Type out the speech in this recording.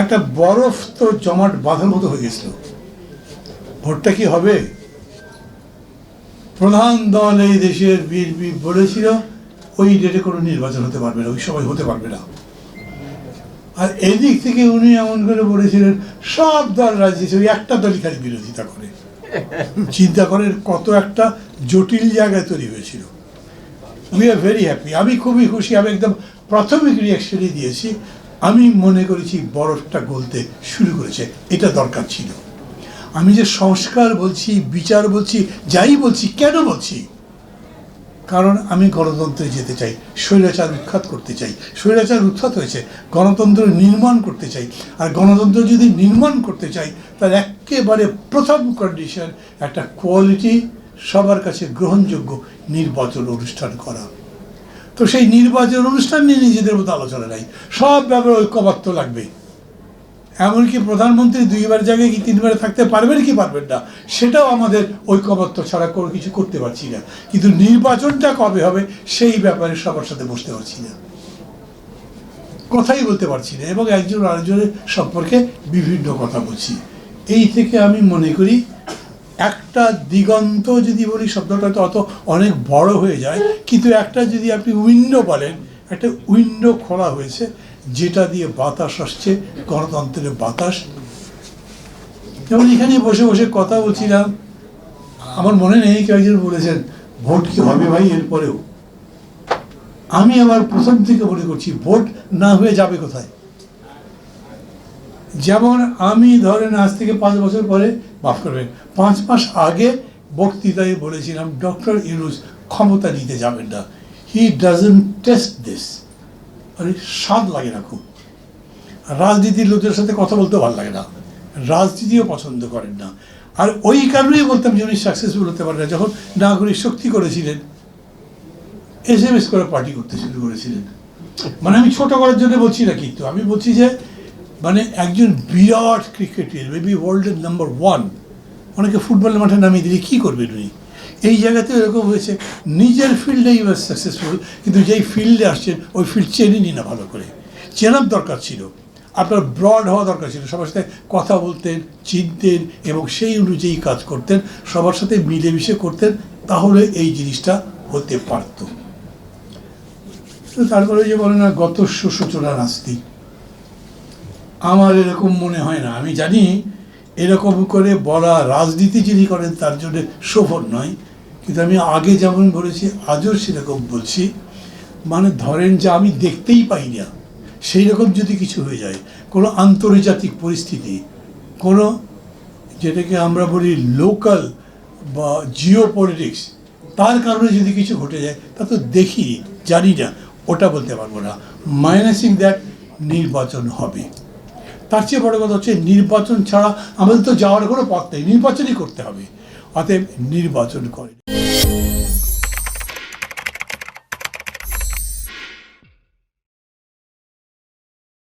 একটা বরফ তো জমাট বাঁধার মতো হয়ে গেছিল। ভোটটা কি হবে? প্রধান দল এই দেশের বিএনপি বলেছিল, ওই ডেটে কোনো নির্বাচন হতে পারবে না, ওই সময় হতে পারবে না। আর এদিক থেকে উনি এমন করে বলেছিলেন, সব দল রাজনীতি ওই একটা দলই খালি বিরোধিতা করে। চিন্তা করেন কত একটা জটিল জায়গায় তৈরি হয়েছিল। উই আর ভেরি হ্যাপি আমি খুবই খুশি, আমি একদম প্রাথমিক রিয়াকশনই দিয়েছি। আমি মনে করেছি বরফটা গলতে শুরু করেছে, এটা দরকার ছিল। আমি যে সংস্কার বলছি, বিচার বলছি, যাই বলছি, কেন বলছি? কারণ আমি গণতন্ত্রে যেতে চাই, স্বৈরাচার উৎখাত করতে চাই। স্বৈরাচার উৎখাত হয়েছে, গণতন্ত্র নির্মাণ করতে চাই। আর গণতন্ত্র যদি নির্মাণ করতে চাই, তার একেবারে প্রথম কন্ডিশন একটা কোয়ালিটি সবার কাছে গ্রহণযোগ্য নির্বাচন অনুষ্ঠান করা। তো সেই নির্বাচন অনুষ্ঠান নিয়ে নিজেদের মতো আলোচনা নাই। সব ব্যাপারে ঐক্যবদ্ধ লাগবে। এমনকি প্রধানমন্ত্রী দুইবার জায়গায় কি তিনবারে থাকতে পারবেন কি পারবেন না, সেটাও আমাদের ঐক্যবদ্ধ ছাড়া কোনো কিছু করতে পারছি না। কিন্তু নির্বাচনটা কবে হবে, সেই ব্যাপারে সবার সাথে বসতে পারছি না। কথাই বলতে পারছি না এবং একজন আরেকজনের সম্পর্কে বিভিন্ন কথা বলছি। এই থেকে আমি মনে করি একটা দিগন্ত যদি বলি, শব্দটা তো অত অনেক বড় হয়ে যায়, কিন্তু একটা যদি আপনি উইন্ডো বলেন, একটা উইন্ডো খোলা হয়েছে, যেটা দিয়ে বাতাস আসছে, গণতন্ত্রের বাতাস। যেমন এখানে বসে বসে কথা বলছিলাম, আমার মনে নেই কেউ একজন বলেছেন, ভোট কি হবে ভাই এরপরেও? আমি আমার প্রথম থেকে মনে করছি, ভোট না হয়ে যাবে কোথায়? যেমন আমি ধরেন আজ থেকে পাঁচ বছর পরে, মাফ করবেন, পাঁচ মাস আগে বক্তৃতায় বলেছিলাম, ডক্টর ইউনুস ক্ষমতা নিতে যাবেন না। হি ডাজেন্ট টেস্ট দিস মানে স্বাদ লাগে না খুব। রাজনীতির লোকের সাথে কথা বলতেও ভালো লাগে না। রাজনীতিও পছন্দ করেন না। আর ওই কারণেই বলতাম যে উনি সাকসেসফুল হতে পারেন না। যখন নাগরিক শক্তি করেছিলেন এস এম এস করে পার্টি করতে শুরু করেছিলেন। মানে আমি ছোট করার জন্য বলছি না কিন্তু। আমি বলছি যে মানে একজন বিরাট ক্রিকেটার মেবি ওয়ার্ল্ডের নাম্বার ওয়ান অনেকে ফুটবলের মাঠে নামিয়ে দিলে কী করবেন উনি এই জায়গাতে এরকম হয়েছে, নিজের ফিল্ডে ইউ আর সাকসেসফুল কিন্তু যেই ফিল্ডে আসছেন, ওই ফিল্ড চেনেনি না ভালো করে। চেনার দরকার ছিল। আপনার ব্রড হওয়া দরকার ছিল। সবার সাথে কথা বলতেন, চিনতেন, এবং সেই অনুযায়ী কাজ করতেন, সবার সাথে মিলেমিশে করতেন, তাহলে এই জিনিসটা হতে পারত। তারপরে যে বলে না, গত সূচনা নাস্তি আমার এরকম মনে হয় না। আমি জানি এরকম করে বলা রাজনীতি যিনি করেন তার জন্য শোভন নয়, কিন্তু আমি আগে যেমন বলেছি, আজও সেরকম বলছি। মানে ধরেন যে আমি দেখতেই পাই না সেই রকম যদি কিছু হয়ে যায়, কোনো আন্তর্জাতিক পরিস্থিতি, কোনো যেটাকে আমরা বলি লোকাল বা জিও পলিটিক্স তার কারণে যদি কিছু ঘটে যায়, তা তো দেখি, জানি না, ওটা বলতে পারব না। মাইনাসিং দ্যাট নির্বাচন হবে। তার চেয়ে বড় কথা হচ্ছে নির্বাচন ছাড়া আমাদের তো যাওয়ার কোনো পথ নেই। নির্বাচনই করতে হবে। অতএব নির্বাচন করে।